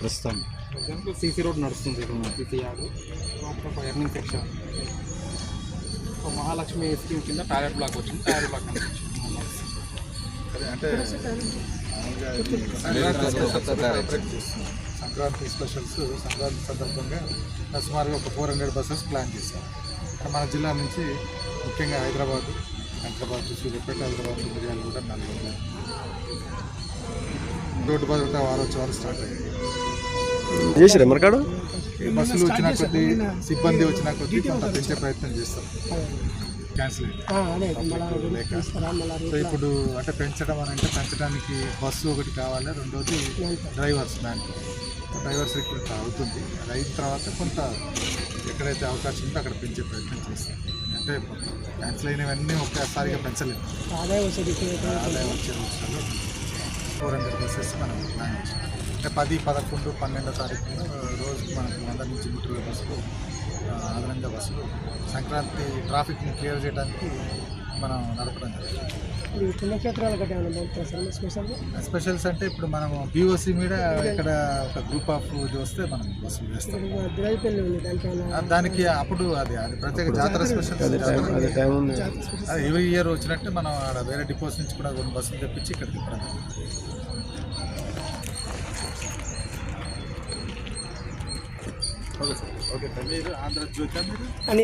ప్రస్తుతం. దాంట్లో CC road నడుస్తుంది సీసీ యార్డ్ ఎర్నింగ్ సెక్షన్ ఒక మహాలక్ష్మి స్కీమ్ కింద టాయిలెట్ బ్లాక్ వచ్చింది. టాయిలెట్ బ్లాక్ అంటే సంక్రాంతి ఆపరేట్ చేస్తున్నాం. సంక్రాంతి స్పెషల్స్ సంక్రాంతి సందర్భంగా సుమారుగా ఒక ఫోర్ హండ్రెడ్ బస్సెస్ ప్లాన్ చేశాం మన జిల్లా నుంచి ముఖ్యంగా హైదరాబాద్ హైదరాబాద్ సూర్యాపేట హైదరాబాద్ మిర్యాలు కూడా నల్గొండ. రోడ్డు భద్రతా వారోత్సవాలు స్టార్ట్ అయ్యాయి. చేసిరా మరకాడు ఈ బస్సులు వచ్చిన కొద్దీ సిబ్బంది వచ్చిన కొద్దీ కొంత పెంచే ప్రయత్నం చేస్తాం. క్యాన్సిల్ సో ఇప్పుడు అంటే పెంచడం అని అంటే పెంచడానికి బస్సు ఒకటి కావాలి రెండోది డ్రైవర్స్ మ్యాన్ డ్రైవర్స్ రిక్రూట్ అవుతుంది. అది అయిన తర్వాత కొంత ఎక్కడైతే అవకాశం ఉందో అక్కడ పెంచే ప్రయత్నం చేస్తాం. అంటే క్యాన్సిల్ అయినవన్నీ ఒక్కసారిగా పెంచలేము ఆదాయం వచ్చే ఫోర్ హండ్రెడ్ బస్సెస్ మనం ప్లాన్ చేసాం అంటే పది పదకొండు పన్నెండో తారీఖున రోజుకి మనకు వంద నుంచి నూట ఇరవై బస్సులు ఆ, అదనంగా బస్సులు సంక్రాంతి ట్రాఫిక్ని క్లియర్ చేయడానికి మనం నడపడం జరుగుతుంది. స్పెషల్స్ అంటే ఇప్పుడు మనం బీఓసి మీద ఇక్కడ ఒక గ్రూప్ ఆఫ్ ఇది వస్తే మనం బస్సులు వేస్తాం. దానికి అప్పుడు అది అది ప్రత్యేక జాతర స్పెషల్ ఎవ్రీ ఇయర్ వచ్చినట్టు మనం ఆడ వేరే డిపోస్ నుంచి కూడా కొన్ని బస్సులు తెప్పించి ఇక్కడ తిప్పడం ఓకే సార్. Okay sir. మీరు ఆంధ్రజ్యోతి